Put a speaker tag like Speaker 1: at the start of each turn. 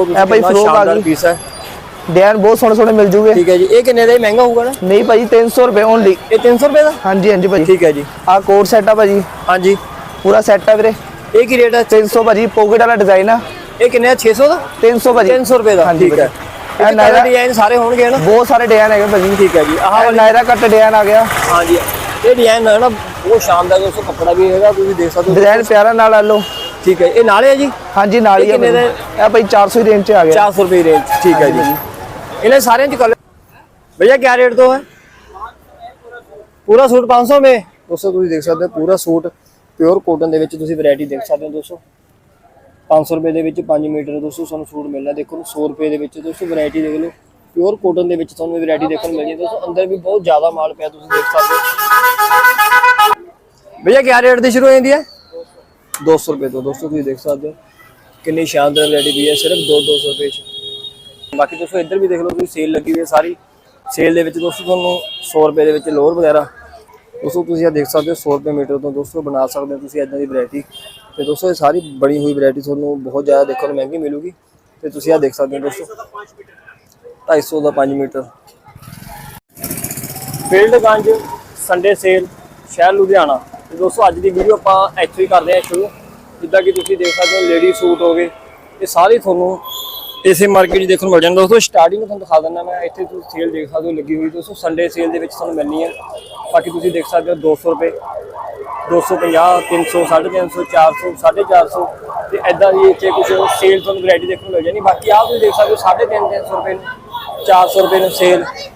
Speaker 1: ਇਹ ਭਾਈ ਫਰੋਕ ਆ ਗਈ।
Speaker 2: ਪੀਸ ਹੈ।
Speaker 1: ਡਿਜ਼ਾਈਨ ਬਹੁਤ ਸੋਹਣੇ ਸੋਹਣੇ ਮਿਲ ਜੂਗੇ।
Speaker 2: ਠੀਕ ਹੈ ਜੀ ਇਹ ਕਿੰਨੇ ਦਾ? ਮਹਿੰਗਾ ਹੋਊਗਾ ਨਾ?
Speaker 1: ਨਹੀਂ ਭਾਜੀ 300 ਰੁਪਏ ਓਨਲੀ
Speaker 2: ਇਹ 300 ਰੁਪਏ ਦਾ?
Speaker 1: ਹਾਂਜੀ ਹਾਂਜੀ ਭਾਜੀ
Speaker 2: ਠੀਕ ਹੈ ਜੀ।
Speaker 1: ਆ ਕੋਟ ਸੈਟ ਆ ਭਾਜੀ
Speaker 2: ਹਾਂਜੀ।
Speaker 1: ਪੂਰਾ ਸੈਟ ਆ ਵੀਰੇ।
Speaker 2: ਇਹ ਕੀ ਰੇਟ ਹੈ
Speaker 1: 300 ਭਾਜੀ ਪੋਕਟ ਵਾਲਾ ਡਿਜ਼ਾਈਨ ਆ।
Speaker 2: ਇਹ ਕਿੰਨੇ ਦਾ 600 ਦਾ?
Speaker 1: 300 ਭਾਜੀ।
Speaker 2: 300 ਰੁਪਏ ਦਾ। ਠੀਕ ਹੈ।
Speaker 1: ਇਹ ਨਾਇਰਾ
Speaker 2: ਡਿਜ਼ਾਈਨ ਸਾਰੇ ਹੋਣਗੇ ਨਾ?
Speaker 1: ਬਹੁਤ ਸਾਰੇ ਡਿਜ਼ਾਈਨ ਹੈਗੇ ਭਾਜੀ।
Speaker 2: ਠੀਕ ਹੈ ਜੀ। ਆਹ
Speaker 1: ਨਾਇਰਾ ਕੱਟ ਡਿਜ਼ਾਈਨ ਆ ਗਿਆ।
Speaker 2: ਹਾਂਜੀ। ਇਹ ਡਿਜ਼ਾਈਨ ਹੈ ਨਾ ਬਹੁਤ ਸ਼ਾਨਦਾਰ ਦੋਸਤੋ ਕੱਪੜਾ ਵੀ ਹੈਗਾ ਤੁਸੀਂ ਦੇਖ ਸਕਦੇ ਹੋ।
Speaker 1: ਡਿਜ਼ਾਈਨ ਪਿਆਰਾ ਨਾਲ ਆ ਲਓ।
Speaker 2: ਠੀਕ ਹੈ ਇਹ ਨਾਲੇ ਹੈ ਜੀ?
Speaker 1: ਹਾਂਜੀ ਨਾਲ ਹੀ
Speaker 2: ਇਹ
Speaker 1: ਆ
Speaker 2: ਕਿੰਨੇ
Speaker 1: ਭਾਜੀ। ਇਹ ਭਾਈ 400 ਦੀ ਰੇਂਜ ਚ ਆ ਗਿਆ।
Speaker 2: 400 ਰੁਪਏ ਰੇਂਜ ਠੀਕ ਹੈ ਜੀ। ਇਹਨਾਂ ਸਾਰਿਆਂ ਚ ਕਲਰ ਭਈਆ ਕੀ ਰੇਟ ਤੋਂ ਹੈ? ਪੂਰਾ ਸੂਟ 500 में ਦੋਸਤੋ ਤੁਸੀਂ ਦੇਖ ਸਕਦੇ ਹੋ ਪੂਰਾ ਸੂਟ ਪਿਓਰ ਕੋਟਨ ਦੇ ਵਿੱਚ ਤੁਸੀਂ ਵੈਰਾਈਟੀ ਦੇਖ ਸਕਦੇ ਹੋ ਦੋਸਤੋ। 500 ਰੁਪਏ ਦੇ ਵਿੱਚ 5 ਮੀਟਰ ਦੋਸਤੋ ਤੁਹਾਨੂੰ ਸੂਟ ਮਿਲਣਾ ਦੇਖੋ 100 ਰੁਪਏ ਦੇ ਵਿੱਚ ਦੋਸਤੋ ਵੈਰਾਈਟੀ ਦੇਖ ਲਓ। ਪਿਓਰ ਕੋਟਨ ਦੇ ਵਿੱਚ ਤੁਹਾਨੂੰ ਵੈਰਾਈਟੀ ਦੇਖਣ ਨੂੰ ਮਿਲਣੀ ਹੈ ਦੋਸਤੋ ਅੰਦਰ ਵੀ ਬਹੁਤ ਜ਼ਿਆਦਾ ਮਾਲ ਪਿਆ ਤੁਸੀਂ ਦੇਖ ਸਕਦੇ ਹੋ। ਭਈਆ ਕੀ ਰੇਟ ਦੀ ਸ਼ੁਰੂ ਹੋ ਜਾਂਦੀ ਹੈ? 200 ਰੁਪਏ ਤੋਂ ਦੋਸਤੋ ਤੁਸੀਂ ਦੇਖ ਸਕਦੇ ਹੋ ਕਿੰਨੀ ਸ਼ਾਨਦਾਰ ਵੈਰਾਈਟੀ ਦੀ ਹੈ ਸਿਰਫ 2 200 ਰੁਪਏ ਚ ਬਾਕੀ ਦੋਸਤੋ ਇੱਧਰ ਵੀ ਦੇਖ ਲਓ ਤੁਸੀਂ ਸੇਲ ਲੱਗੀ ਹੋਈ ਹੈ ਸਾਰੀ ਸੇਲ ਦੇ ਵਿੱਚ ਦੋਸਤੋ ਤੁਹਾਨੂੰ 100 ਰੁਪਏ ਦੇ ਵਿੱਚ ਲੋਅਰ ਵਗੈਰਾ ਦੋਸਤੋ ਤੁਸੀਂ ਇਹ ਦੇਖ ਸਕਦੇ ਹੋ 100 ਰੁਪਏ ਮੀਟਰ ਤੋਂ ਦੋਸਤੋ ਬਣਾ ਸਕਦੇ ਹੋ ਤੁਸੀਂ ਇਦਾਂ ਦੀ ਵੈਰਾਈਟੀ ਤੇ ਦੋਸਤੋ ਇਹ ਸਾਰੀ ਬਣੀ ਹੋਈ ਵੈਰਾਈਟੀ ਤੁਹਾਨੂੰ ਬਹੁਤ ਜ਼ਿਆਦਾ ਦੇਖਣ ਨੂੰ ਮਹਿੰਗੀ ਮਿਲੂਗੀ ਤੇ ਤੁਸੀਂ ਇਹ ਦੇਖ ਸਕਦੇ ਹੋ ਦੋਸਤੋ 250 ਦਾ 5 metre field Ganj Sunday sale ਸ਼ਹਿਰ ਲੁਧਿਆਣਾ ਤੇ ਦੋਸਤੋ ਅੱਜ ਦੀ ਵੀਡੀਓ ਆਪਾਂ ਇੱਥੋਂ ਹੀ ਕਰਦੇ ਹਾਂ ਸ਼ੁਰੂ ਜਿੱਦਾਂ ਕਿ ਤੁਸੀਂ ਦੇਖ ਸਕਦੇ ਹੋ ਲੇਡੀ ਸੂਟ ਹੋ ਗਏ। ਇਹ ਸਾਰੇ ਤੁਹਾਨੂੰ ਇਸੇ ਮਾਰਕੀਟ 'ਚ ਦੇਖਣ ਨੂੰ ਮਿਲ ਜਾਣਗੇ। ਦੋਸਤੋ ਸਟਾਰਟਿੰਗ ਤੁਹਾਨੂੰ ਦਿਖਾ ਦਿੰਦਾ ਮੈਂ, ਇੱਥੇ ਤੁਸੀਂ ਸੇਲ ਦੇਖ ਸਕਦੇ ਹੋ, ਲੱਗੀ ਹੋਈ। ਦੋਸਤੋ ਸੰਡੇ ਸੇਲ ਦੇ ਵਿੱਚ ਤੁਹਾਨੂੰ ਮਿਲਣੀ ਹੈ ਬਾਕੀ ਤੁਸੀਂ ਦੇਖ ਸਕਦੇ ਹੋ 200 ਰੁਪਏ 250 300 350 400 450 ਤੇ ਐਦਾਂ ਦੀ ਇੱਥੇ ਕੁਝ ਸੇਲ ਤੁਹਾਨੂੰ ਵੈਰਾਈਟੀ ਦੇਖਣ ਨੂੰ ਮਿਲ ਜਾਣੀ। ਬਾਕੀ ਆਹ ਤੁਸੀਂ ਦੇਖ ਸਕਦੇ ਹੋ 350 300 ਰੁਪਏ ਨੂੰ 400 ਰੁਪਏ ਨੂੰ ਸੇਲ